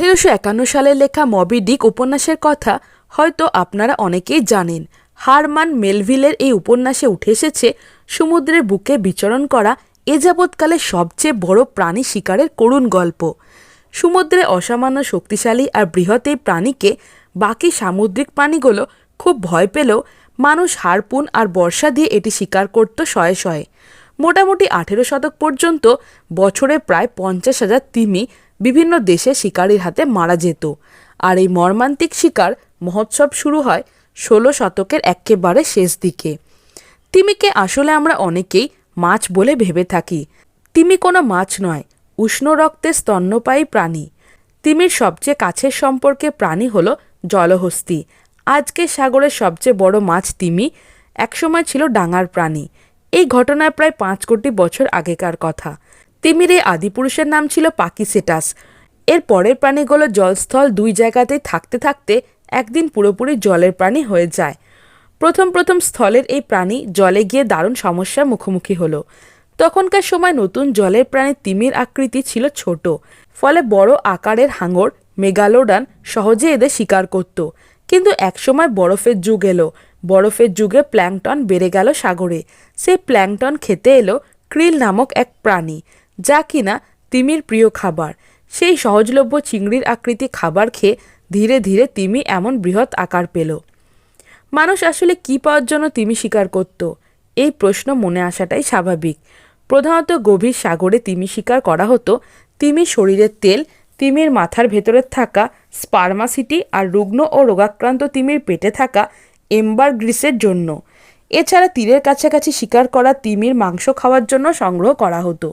আঠেরোশো একান্ন সালে লেখা মবি ডিক উপন্যাসের কথা হয়তো আপনারা অনেকেই জানেন। হারমান মেলভিলের এই উপন্যাসে উঠে এসেছে সমুদ্রের বুকে বিচরণ করা এ যাবৎকালে সবচেয়ে বড় প্রাণী শিকারের করুণ গল্প। সমুদ্রে অসামান্য শক্তিশালী আর বৃহৎ এই প্রাণীকে বাকি সামুদ্রিক প্রাণীগুলো খুব ভয় পেলেও মানুষ হারপুন আর বর্ষা দিয়ে এটি শিকার করত শয়ে শয়ে। মোটামুটি আঠেরো শতক পর্যন্ত বছরে প্রায় পঞ্চাশ হাজার তিমি বিভিন্ন দেশে শিকারীর হাতে মারা যেত। আর এই মর্মান্তিক শিকার মহোৎসব শুরু হয় ষোলো শতকের একেবারে শেষ দিকে। তিমিকে আসলে আমরা অনেকেই মাছ বলে ভেবে থাকি। তিমি কোনো মাছ নয়, উষ্ণ রক্তের স্তন্যপায়ী প্রাণী। তিমির সবচেয়ে কাছের সম্পর্কে প্রাণী হলো জলহস্তি। আজকে সাগরের সবচেয়ে বড় মাছ তিমি, একসময় ছিল ডাঙার প্রাণী। এই ঘটনায় প্রায় পাঁচ কোটি বছর আগেকার কথা। তিমির এই আদিপুরুষের নাম ছিল পাকিসেটাস। এর পরের প্রাণীগুলো জলস্থল দুই জায়গাতেই থাকতে থাকতে একদিন পুরোপুরি জলের প্রাণী হয়ে যায়। প্রথম প্রথম স্থলের এই প্রাণী জলে গিয়ে দারুণ সমস্যার মুখোমুখি হলো। তখনকার সময় নতুন জলের প্রাণী তিমির আকৃতি ছিল ছোট, ফলে বড় আকারের হাঙর, মেগালোডান সহজে এদের শিকার করত। কিন্তু একসময় বরফের যুগ এলো। বরফের যুগে প্ল্যাংটন বেড়ে গেল সাগরে। সেই প্ল্যাংটন খেতে এলো ক্রিল নামক এক প্রাণী। যা কিনা তিমির প্রিয় খাবার। সেই সহজলভ্য চিংড়ির আকৃতি খাবার খেয়ে ধীরে ধীরে তিমি এমন বৃহৎ আকার পেল। মানুষ আসলে কি পাওয়ার জন্য তিমি শিকার করত? এই প্রশ্ন মনে আসাটাই স্বাভাবিক। প্রধানত গভীর সাগরে তিমি শিকার করা হতো তিমি শরীরের তেল, তিমির মাথার ভেতরে থাকা স্পার্মাসিটি আর রুগ্ন ও রোগাক্রান্ত তিমির পেটে থাকা এম্বার গ্রিসের জন্য। এছাড়া তীরের কাছাকাছি শিকার করা তিমির মাংস খাওয়ার জন্য সংগ্রহ করা হতো।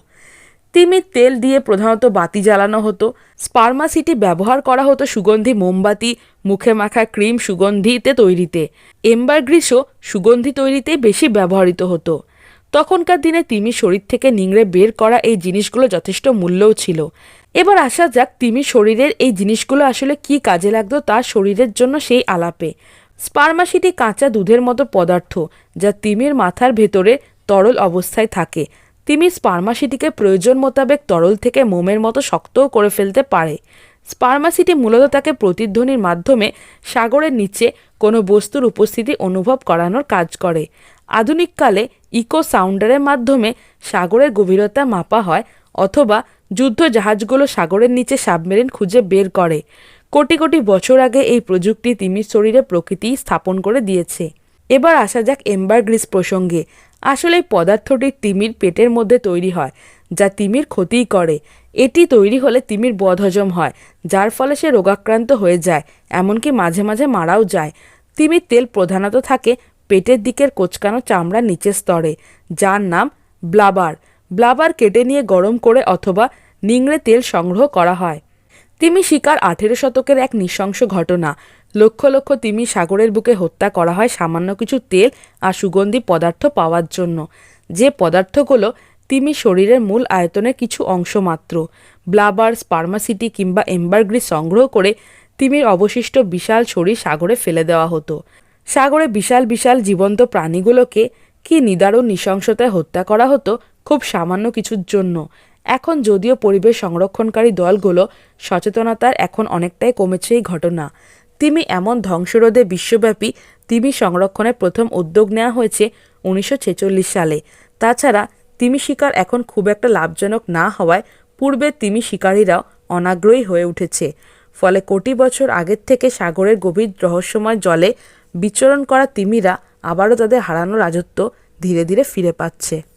তিমির তেল দিয়ে প্রধানত বাতি জ্বালানো হতো। স্পার্মাসিটি ব্যবহার করা হতো সুগন্ধি মোমবাতি, মুখে মাখা ক্রিম সুগন্ধিতে তৈরিতে। এম্বার গ্রিসও সুগন্ধি তৈরিতে বেশি ব্যবহৃত হতো। তখনকার দিনে তিমি শরীর থেকে নিংড়ে বের করা এই জিনিসগুলো যথেষ্ট মূল্যও ছিল। এবার আসা যাক তিমি শরীরের এই জিনিসগুলো আসলে কি কাজে লাগতো তার শরীরের জন্য সেই আলাপে। স্পার্মাসিটি কাঁচা দুধের মতো পদার্থ, যা তিমির মাথার ভেতরে তরল অবস্থায় থাকে। তিমি স্পার্মাসিটিকে প্রয়োজন মোতাবেক তরল থেকে মোমের মতো শক্তও করে ফেলতে পারে। স্পার্মাসিটি মূলত তাকে প্রতিধ্বনির মাধ্যমে সাগরের নিচে কোনো বস্তুর উপস্থিতি অনুভব করানোর কাজ করে। আধুনিককালে ইকো সাউন্ডারের মাধ্যমে সাগরের গভীরতা মাপা হয় অথবা যুদ্ধ জাহাজগুলো সাগরের নিচে সাবমেরিন খুঁজে বের করে। কোটি কোটি বছর আগে এই প্রযুক্তি তিমির শরীরে প্রকৃতি স্থাপন করে দিয়েছে। এবার আসা যাক এম্বার গ্রিস প্রসঙ্গে। আসলে পদার্থটি তিমির পেটের মধ্যে তৈরি হয়, যা তিমির ক্ষতিই করে। এটি তৈরি হলে তিমির বদহজম হয়, যার ফলে সে রোগাক্রান্ত হয়ে যায়, এমনকি মাঝে মাঝে মারাও যায়। তিমির তেল প্রধানত থাকে পেটের দিকের কোচকানো চামড়ার নিচের স্তরে, যার নাম ব্লাবার। ব্লাবার কেটে নিয়ে গরম করে অথবা নিংড়ে তেল সংগ্রহ করা হয়। তিমি শিকার আঠেরো শতকের এক নৃশংস ঘটনা। লক্ষ লক্ষ তিমি সাগরের বুকে হত্যা করা হয় সামান্য কিছু তেল আর সুগন্ধি পদার্থ পাওয়ার জন্য। যে পদার্থগুলো তিমি শরীরের মূল আয়তনের কিছু অংশ মাত্র। ব্লাবার স্পার্মাসিটি কিংবা এম্বারগ্রিস সংগ্রহ করে তিমির অবশিষ্ট বিশাল শরীর সাগরে ফেলে দেওয়া হতো। সাগরে বিশাল বিশাল জীবন্ত প্রাণীগুলোকে কি নিদারুণ নৃশংসতায় হত্যা করা হতো খুব সামান্য কিছুর জন্য। এখন যদিও পরিবেশ সংরক্ষণকারী দলগুলো সচেতনতার এখন অনেকটাই কমেছে এই ঘটনা। তিমি এমন ধ্বংসরোধে বিশ্বব্যাপী তিমি সংরক্ষণের প্রথম উদ্যোগ নেওয়া হয়েছে উনিশশো ছেচল্লিশ সালে। তাছাড়া তিমি শিকার এখন খুব একটা লাভজনক না হওয়ায় পূর্বে তিমি শিকারীরাও অনাগ্রহী হয়ে উঠেছে। ফলে কোটি বছর আগের থেকে সাগরের গভীর রহস্যময় জলে বিচরণ করা তিমিরা আবারও তাদের হারানো রাজত্ব ধীরে ধীরে ফিরে পাচ্ছে।